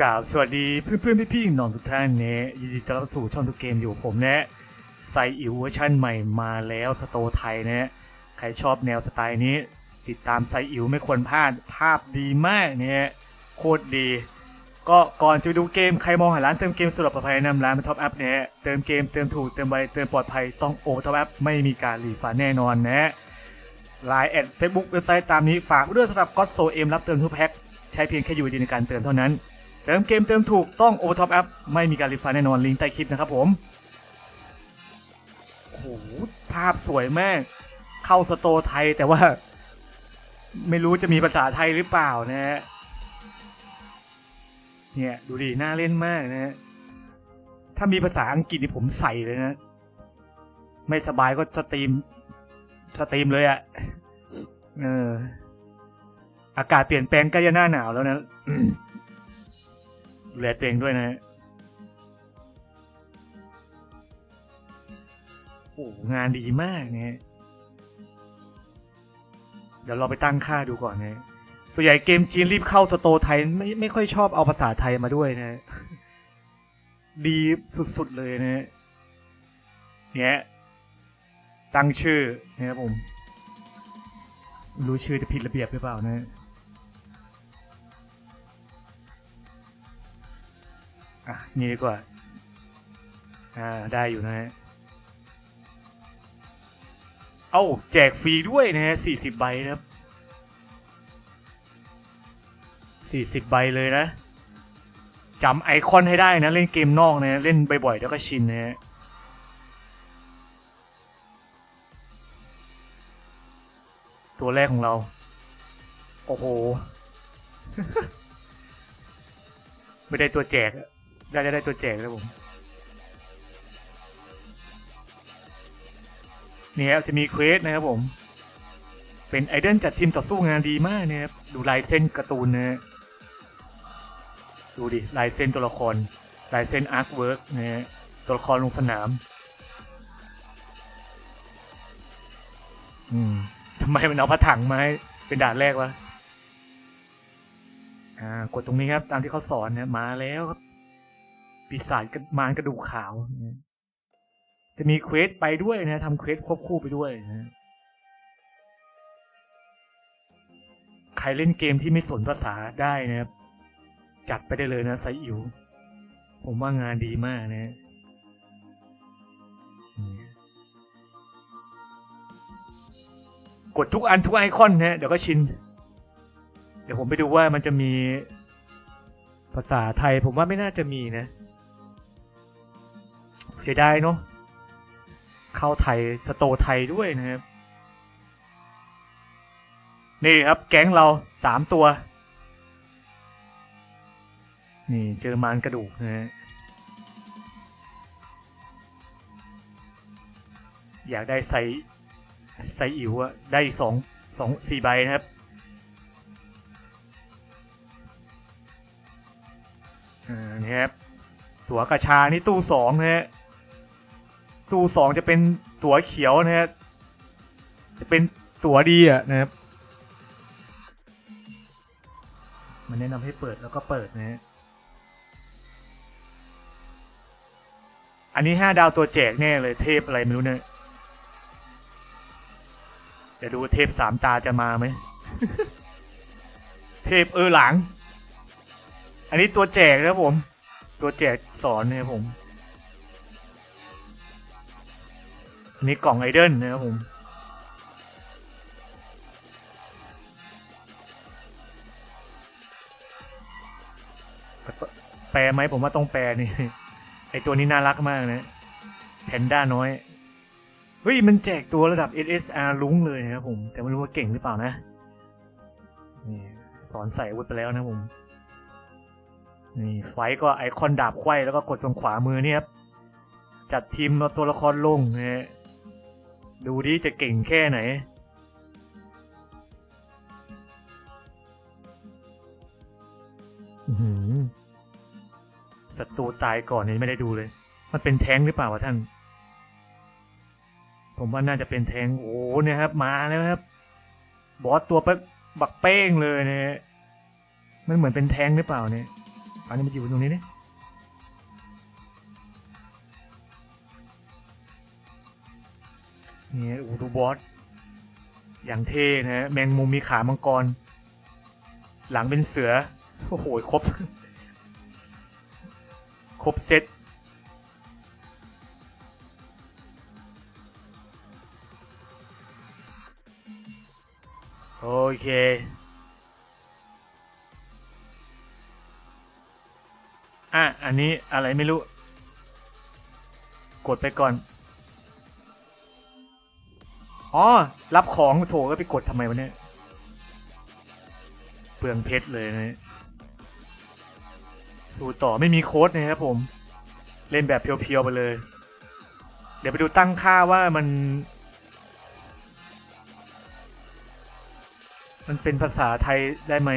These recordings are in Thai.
กล่าวสวัสดีเพื่อนเพื่อนๆพี่ๆน้องทุกท่านเนี่ยยินดีต้อนรับสู่ช่องทุกเกมอยู่ผมเนี่ยไซอิวเวอร์ชันใหม่มาแล้วสโตไทยเนี่ยใครชอบแนวสไตล์นี้ ติดตามไซอิวไม่ควรพลาดภาพดีมากเนี่ยโคตรดี ก็ก่อนจะไปดูเกมใครมองหาร้านเติมเกมสำหรับปลอดภัยนำร้านเป็นท็อปแอัพเนี่ยเติมเกมเติมถูกเติมไวเติมปลอดภัยต้องโอท็อปแอัพไม่มีการรีฟันแน่นอนนะไลน์แอดเฟซบุ๊กเว็บไซต์ตามนี้ฝากไว้ด้วยสำหรับก็อตโซเอ็มรับเติมทุกแพ็คใช้เพียงแค่อยู่ดีในการเติมเท่านั้น เติมเกมเติมถูกต้องโอท็อปแอปไม่มีการรีฟันแน่นอนลิงก์ใต้คลิปนะครับผมโอ้โหภาพสวยมาก เข้าสโตไทยแต่ว่า ไม่รู้จะมีภาษาไทยหรือเปล่านะฮะเนี่ยดูดีน่าเล่นมากนะฮะถ้ามีภาษาอังกฤษนี่ผมใส่เลยนะ ไม่สบายก็สตรีมสตรีมเลยอะเอออากาศเปลี่ยนแปลงใกล้จะหน้าหนาวแล้วนะ ดูแลตัวเองด้วยนะฮะโอ้งานดีมากเนี่ยเดี๋ยวเราไปตั้งค่าดูก่อนนะส่วนใหญ่เกมจีนรีบเข้าสโตไทยไม่ไม่ค่อยชอบเอาภาษาไทยมาด้วยนะ ดีสุดๆเลยนะเนี่ยตั้งชื่อนะครับผม รู้ชื่อจะผิดระเบียบหรือเปล่านะ อะนี่ดีกว่า อ่า ได้อยู่นะฮะ เอ้า แจกฟรีด้วยนะฮะสี่สิบใบนะครับสี่สิบใบเลยนะจำไอคอนให้ได้นะ เล่นเกมนอกนะเล่นบ่อยๆแล้วก็ชินนะฮะตัวแรกของเรา โอ้โห ไม่ได้ตัวแจกอะ น่าจะได้ตัวแจกแล้วผมนี่ครับจะมีเควสนะครับผม เป็นไอดอลจัดทีมต่อสู้งานดีมากนะครับดูลายเส้นการ์ตูนนะดูดิลายเส้นตัวละครลายเส้นอาร์ตเวิร์กนะฮะตัวละครลงสนาม อืมทำไมมันเอาพระถังมาให้เป็นด่านแรกวะ อ่า กดตรงนี้ครับ ตามที่เขาสอนเนะมาแล้วครับ ปีศาจกมารกระดูกขาว จะมีเควสไปด้วยนะทำเควสควบคู่ไปด้วยนะใครเล่นเกมที่ไม่สนภาษาได้นะครับ จัดไปได้เลยนะไซอิ๋วผมว่างานดีมากนะกดทุกอันทุกไอคอนนะเดี๋ยวก็ชิน เดี๋ยวผมไปดูว่ามันจะมีภาษาไทย ผมว่าไม่น่าจะมีนะ เสียดายเนาะเข้าไทยสโตไทยด้วยนะครับ นี่ครับแก๊งเราสามตัว นี่เจอมารกระดูกนะฮะอยากได้ไซไซอิ๋วอะได้สองสองสี่ใบนะครับอ่านี่ครับ ตั๋วกระชานี่ตู้สองนะฮะ ตู้สองจะเป็นตั๋วเขียวนะฮะจะเป็นตั๋วดีอะนะครับมันแนะนำให้เปิดแล้วก็เปิดนะฮะอันนี้ห้าดาวตัวแจกแน่เลยเทพอะไรไม่รู้เนี่ยเดี๋ยวดูเทพสามตาจะมาไหม เทพเออหลัง อันนี้ตัวแจกนะผม ตัวแจกสอนนะครับผม อันนี้กล่องไอเดนนะครับผมแปลไหมผมว่าต้องแปลนี่ไอตัวนี้น่ารักมากนะแพนด้าน้อย เฮ้ย มันแจกตัวระดับ SSR ลุ้งเลยนะครับผม แต่ไม่รู้ว่าเก่งหรือเปล่านะนี่สอนใส่อาวุธไปแล้วนะผม นี่ไฟก็ไอคอนดาบไขว้แล้วก็กดตรงขวามือเนี่ยครับ จัดทีมตัวละครลงนะฮะ ดูดิจะเก่งแค่ไหน อื้อหือศัตรูตายก่อนนี่ไม่ได้ดูเลย มันเป็นแท้งหรือเปล่าวะท่าน ผมว่าน่าจะเป็นแท้งโอ้เนี่ยครับ มาแล้วครับ บอสตัวบักเป้งเลยเนะฮะมันเหมือนเป็นแท้งหรือเปล่าเนี่ยอันนี้มันอยู่ตรงนี้เนี่ย นี่อูดูบอสอย่างเท่นะ แมงมุมมีขามังกร หลังเป็นเสือ โอ้โห ครบ ครบเซตโอเคอะ อันนี้อะไรไม่รู้ กดไปก่อน อ๋อ รับของโถก็ไปกดทำไมวะเนี่ย เปลืองเพชรเลยนะสู้ต่อไม่มีโค้ดนะครับผม เล่นแบบเพียวๆไปเลย เดี๋ยวไปดูตั้งค่าว่ามัน มันเป็นภาษาไทยได้ไหม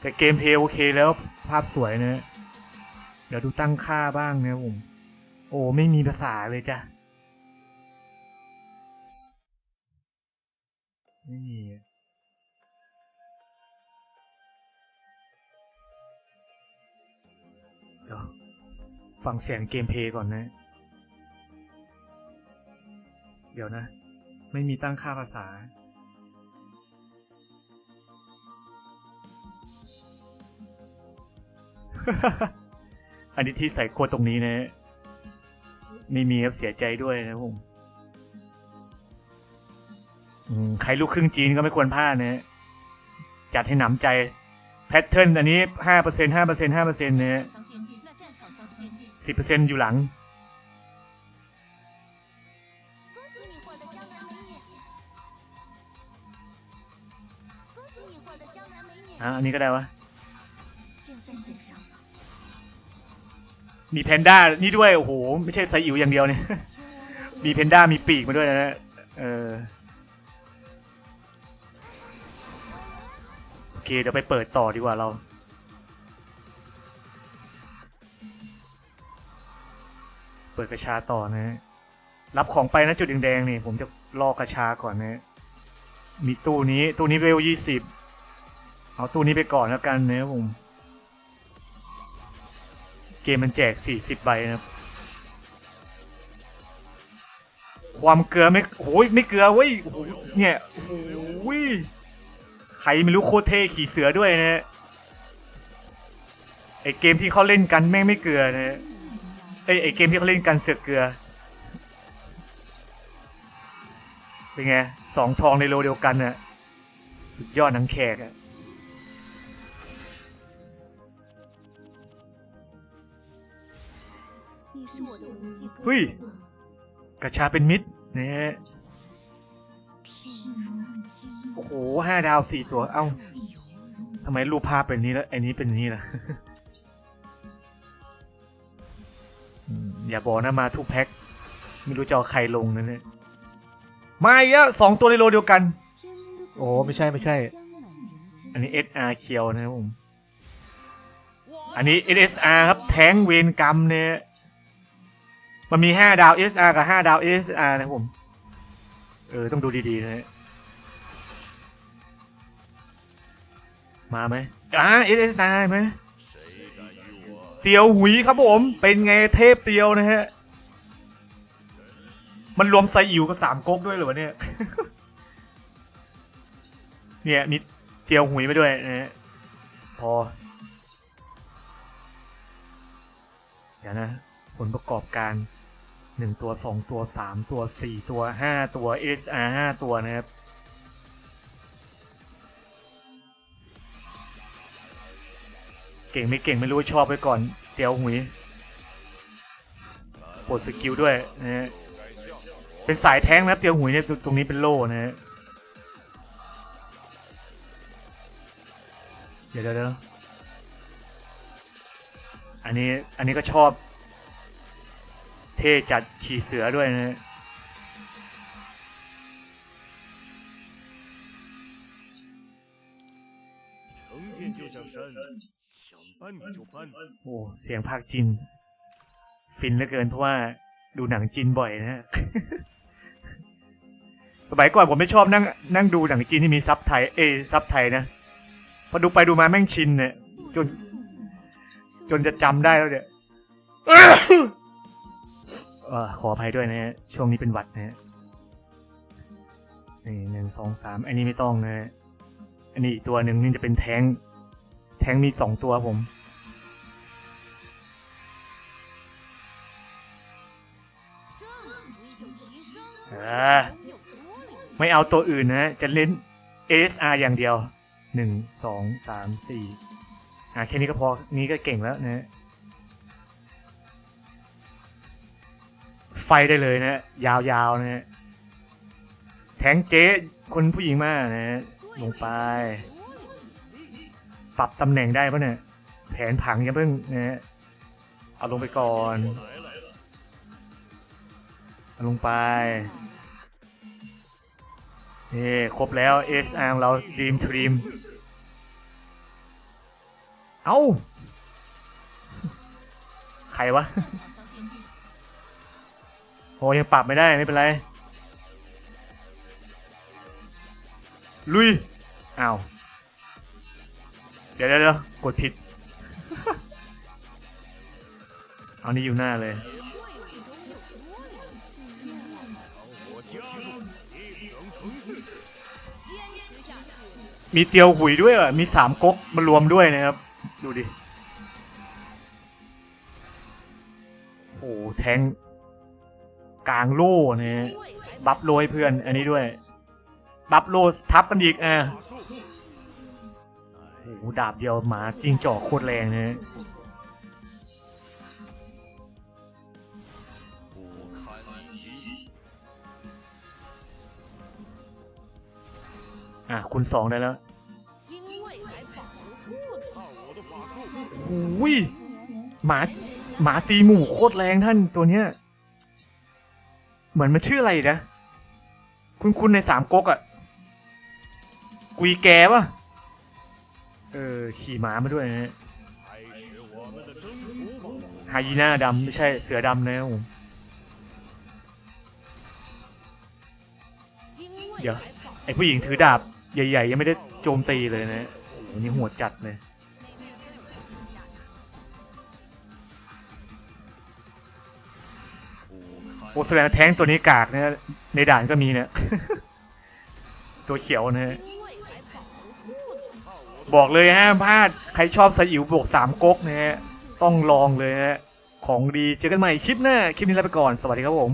แต่เกมเพลย์โอเคแล้วภาพสวยนะ เดี๋ยวดูตั้งค่าบ้างนะครับผม โอ้ ไม่มีภาษาเลยจ้ะ ไม่มี เดี๋ยวฟังเสียงเกมเพย์ก่อนนะ เดี๋ยวนะ ไม่มีตั้งค่าภาษา อันนี้ที่ใส่โค้ดตรงนี้นะ ไม่มีครับเสียใจด้วยนะผม ใครลูกครึ่งจีนก็ไม่ควรพลาดนะจัดให้หนำใจ แพทเทิร์นอันนี้ห้าเปอร์เซ็นต์ห้าเปอร์เซ็นต์ห้าเปอร์เซ็นต์นะสิบเปอร์เซ็นต์อยู่หลัง อะอันนี้ก็ได้วะ มีแพนด้านี่ด้วย โอ้โห ไม่ใช่ไซอิ๋วอย่างเดียวเนี่ย มีแพนด้ามีปีกมาด้วยนะ เออ เค เดี๋ยวไปเปิดต่อดีกว่าเรา เปิดกระชาต่อนะ รับของไปนะจุดแดงๆนี่ ผมจะลอกกระชาก่อนนะ มีตู้นี้ ตู้นี้เวลยี่สิบเอาตู้นี้ไปก่อนแล้วกันนะผม เกมมันแจก40ใบนะครับความเกลือไม่โอ้ยไม่เกลือเว้ยโอ้โหเนี่ยโอ้ย ใครไม่รู้โคตรเท่ขี่เสือด้วยนะไอเกมที่เขาเล่นกันแม่งไม่เกลือนะไอไอเกมที่เขาเล่นกันเสือเกลือเป็นไงสองทองในโลเดียวกันน่ะสุดยอดนังแขกอะเฮ้ยกระชาเป็นมิตรนี่ย โอ้โหห้าดาวสี่ตัว เอ้าทำไมรูปภาพเป็นนี้แล้วไอ้นี้เป็นนี้ล่ะ อย่าบอกนะมาทุกแพ็ค ไม่รู้จะเอาใครลงนะเนี่ย มาอีกแล้วสองตัวในโลเดียวกัน โอ้ไม่ใช่ไม่ใช่ อันนี้ SR เคียวนะครับผม อันนี้ SSR ครับแทงเวรกรรมเนี่ย มันมีห้าดาว SR กับห้าดาว SR นะครับผม เออ ต้องดูดีๆนะฮะ มาไหมอ่า SSR ไหมเตียวหุยครับผม เป็นไงเทพเตียวนะฮะ มันรวมไซอิ๋วกับสามก๊กด้วยเหรอวะเนี่ย เนี่ยมีเตียวหุยมาด้วยนะฮะพอเดี๋ยวนะ ผลประกอบการหนึ่งตัวสองตัวสามตัวสี่ตัวห้าตัว SR ห้าตัวนะครับ เก่งไม่เก่งไม่รู้ชอบไปก่อน เตียวหุยปลดสกิลด้วยนะฮะเป็นสายแท้งนะครับเตียวหุยเนี่ยตรงนี้เป็นโล่นะฮะเดี๋ยวเดี๋ยวเดี๋ยวอันนี้อันนี้ก็ชอบ เท่จัดขี่เสือด้วยนะฮะ โอ้เสียงภาคจีนฟินเหลือเกินเพราะว่าดูหนังจีนบ่อยนะ สมัยก่อนผมไม่ชอบนั่งนั่งดูหนังจีนที่มีซับไทย เอซับไทยนะ พอดูไปดูมาแม่งชินเนี่ยจน จนจะจำได้แล้วเนี่ยขออภัยด้วยนะฮะ ช่วงนี้เป็นวัดนะฮะนี่หนึ่งสองสามอันนี้ไม่ต้องนะอันนี้อีกตัวหนึ่งนี่จะเป็นแท้ง แทงมีสองตัวผม ไม่เอาตัวอื่นนะ จะเล่น ASR อย่างเดียว 1 2 3 4อะแค่นี้ก็พอ นี้ก็เก่งแล้วนะ ไฟได้เลยนะ ยาวๆนะ แทงเจ๊คนผู้หญิงมากนะ ลงไป ปรับตำแหน่งได้ปะเนี่ย แผนผังยังเพิ่งเนี่ยเอาลงไปก่อน เอาลงไปนี่ครบแล้วเอสแองเราดีมทรีม เอา้า ใครวะ โอ้ยังปรับไม่ได้ไม่เป็นไร ลุย อ้าว เดี๋ยวเดี๋ยวกดผิด เอานี้อยู่หน้าเลย มีเตียวหุยด้วยอะ มีสามก๊กมารวมด้วยนะครับ ดูดิ โอ้แทงกลางโล่เนี่ยบัฟโรยเพื่อน อันนี้ด้วย บัฟโรทับกันอีกอะ โอ้ดาบเดียวหมาจริงจอกโคตรแรงเลยนะอะคุณสองได้แล้วโอ้ยหมาหมาตีหมู่โคตรแรงท่านตัวเนี้ย เหมือนมันชื่ออะไรนะ คุณคุณในสามก๊กอะกุยแกปะ เออขี่ม้ามาด้วยนะฮะฮยีน่าดำไม่ใช่เสือดำนะครัผมเดี๋ยวไอผู้หญิงถือดาบใหญ่ ๆ ยังไม่ได้โจมตีเลยนะโอ้นี่หัวจัดเลยโอ้แสดงแท้งตัวนี้กากเนี่ยในด่านก็มีเนี่ยตัวเขียวนะฮะ บอกเลยฮะพลาดใครชอบสยิวบวกสามก๊กนะฮะต้องลองเลยฮะของดีเจอกันใหม่คลิปหน้าคลิปนี้ลาไปก่อนสวัสดีครับผม